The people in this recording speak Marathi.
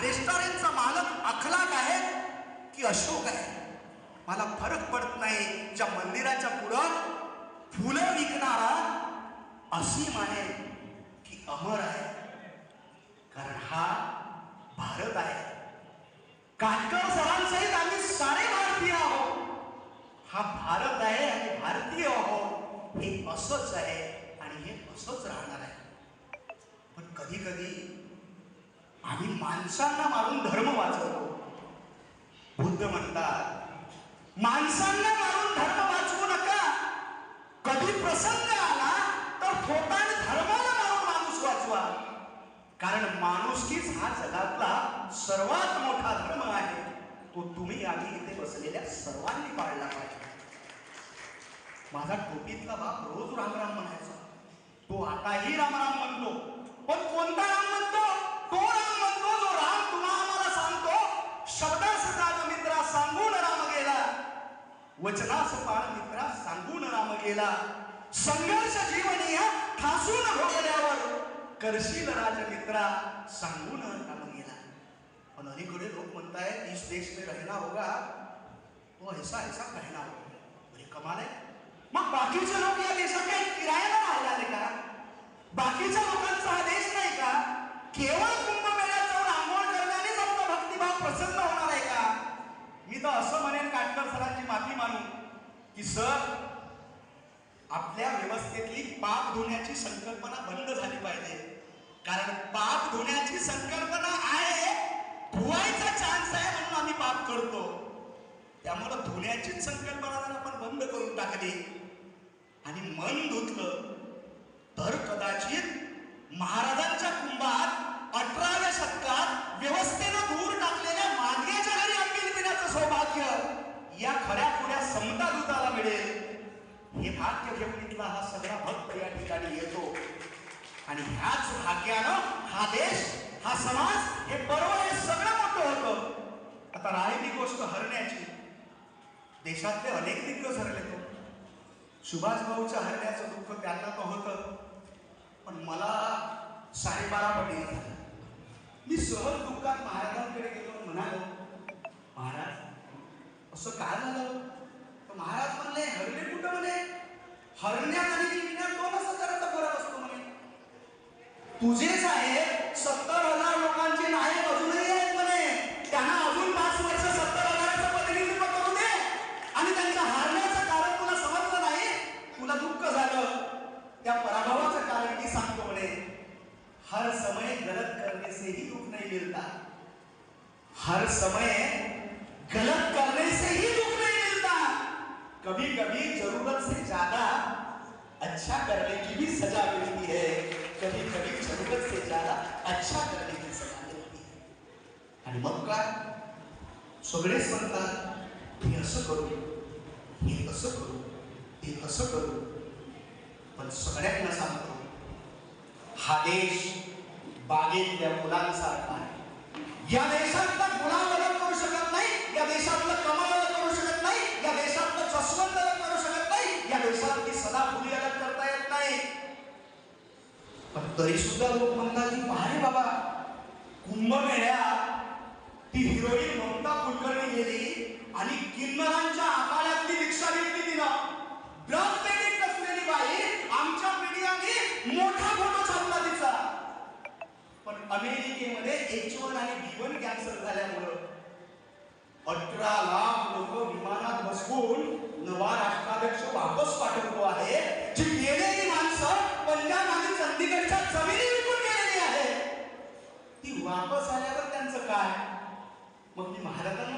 रेस्टॉरंटचा मालक अखलाक आहे की अशोक आहे? मला फरक पडत नाही. ज्या मंदिराच्या पुढं फुलं विकणारा असीम आहे की अमर आहे. कारण हा भारत आहे. काटकर सरांसहित आम्ही सारे भारतीय आहोत. हा भारत आहे आणि भारतीय आहोत. हे असंच आहे आणि हे असंच राहणार आहे. पण कधी कधी आम्ही माणसांना मारून धर्म वाचवतो. बुद्ध म्हणतात माणसांना मारून धर्म वाचवू नका. कधी प्रसंग आला तर थोटाने धर्माला मारून माणूस वाचवा. कारण माणुसकीच हा जगातला सर्वात मोठा धर्म आहे. तो तुम्ही आम्ही इथे बसलेल्या सर्वांनी पाळला पाहिजे. माझा टोपीतला बाप रोज रामराम म्हणायचा. तो आताही रामराम म्हणतो पण कोणता राम म्हणतो? वचनास पाळ मित्रा सांगून राम गेला संघर्ष जीवनी हा ठासून भोगल्यावर करशील राज मित्रा सांगून राम गेला पण अलीकडे लोक म्हणतायत इस देश में रहना होगा तो ऐसा ऐसा कहना होगा. म्हणजे कमाल आहे. मग बाकीचे लोक या देशात काही किरायाला राहिला नाही का? बाकीच्या लोकांचा हा देश नाही का? केवळ तिथं असं म्हणेन काटकर सरांची माफी मानून की सर आपल्या व्यवस्थेतली पाप धुण्याची संकल्पना बंद झाली पाहिजे. कारण पाप धुण्याची संकल्पना आहे धुवायचा चान्स आहे म्हणून आम्ही पाप करतो. त्यामुळं धुण्याचीच संकल्पना जर आपण बंद करून टाकली आणि मन धुतलं तर कदाचित महाराजांच्या कुंभात अठराव्या शतकात व्यवस्थेनं हे भाग्य घेऊन इथला हा सगळा भक्त या ठिकाणी येतो. आणि ह्याच भाग्यानं हा देश हा समाज हे पर्व हे सगळं मोठं होतं. आता राहिली गोष्ट हरण्याची. देशातले अनेक दिग्गज हरले तो. सुभाष भाऊच्या हरण्याचं दुःख त्यांना तर होतं. पण मला साडेबारा पटीने झालं मी सहज दुःखात महाराजांकडे गेलो म्हणालो महाराज असं काय झालं तर महाराज म्हणले हरले कुठं म्हणे हरण्यात आणि जिंकण्यात दोनच हजाराचा फरक असतो म्हणे. तुझे साहेब सत्तर हजार लोकांचे नायक अजूनही आहेत म्हणे. त्यांना अजून पाच वर्ष सत्तर हजाराचं प्रतिनिधित्व करू दे. आणि त्यांच्या हारण्याचं कारण तुला समजलं नाही तुला दुःख झालं. त्या पराभवाचं कारण मी सांगतो म्हणे. हर समय गलत करने से ही दुख हर समय गलत करने कभी कभी ज़रूरत से ज़्यादा अच्छा करने की भी सजा मिलती है। कभी कभी ज़रूरत से ज़्यादा अच्छा करने की सजा मिलती है। आणि मग काय सगळेच म्हणतात मी असं करू हे असं करू ते असं करू पण सगळ्यांना सांगतो हा देश बागेतल्या मुलांसारखा आहे सदा सदाफुली अलग करता येत नाही. पण तरी सुद्धा लोक म्हणतात की पहारे बाबा कुंभमेळ्यात ती हिरोईन ममता कुलकर्णी गेली आणि किन्नरांच्या आखाड्यातली रिक्षा घेतली तिला ड्रग पेमेंट नसलेली बाई आमच्या मीडियाने मोठा फोटो छापला तिचा. पण अमेरिकेमध्ये एच वन आणि बी वन कॅन्सर झाल्यामुळं अठरा लाख लोक विमानात बसवून नवा नगराध्यक्ष वापस पाठवतो आहे. जी गेलेली माणसं पंजाब आणि चंदीगडच्या जमिनी विकून गेलेली आहे ती वापस आल्यावर त्यांचं काय? मग ती महाराजांना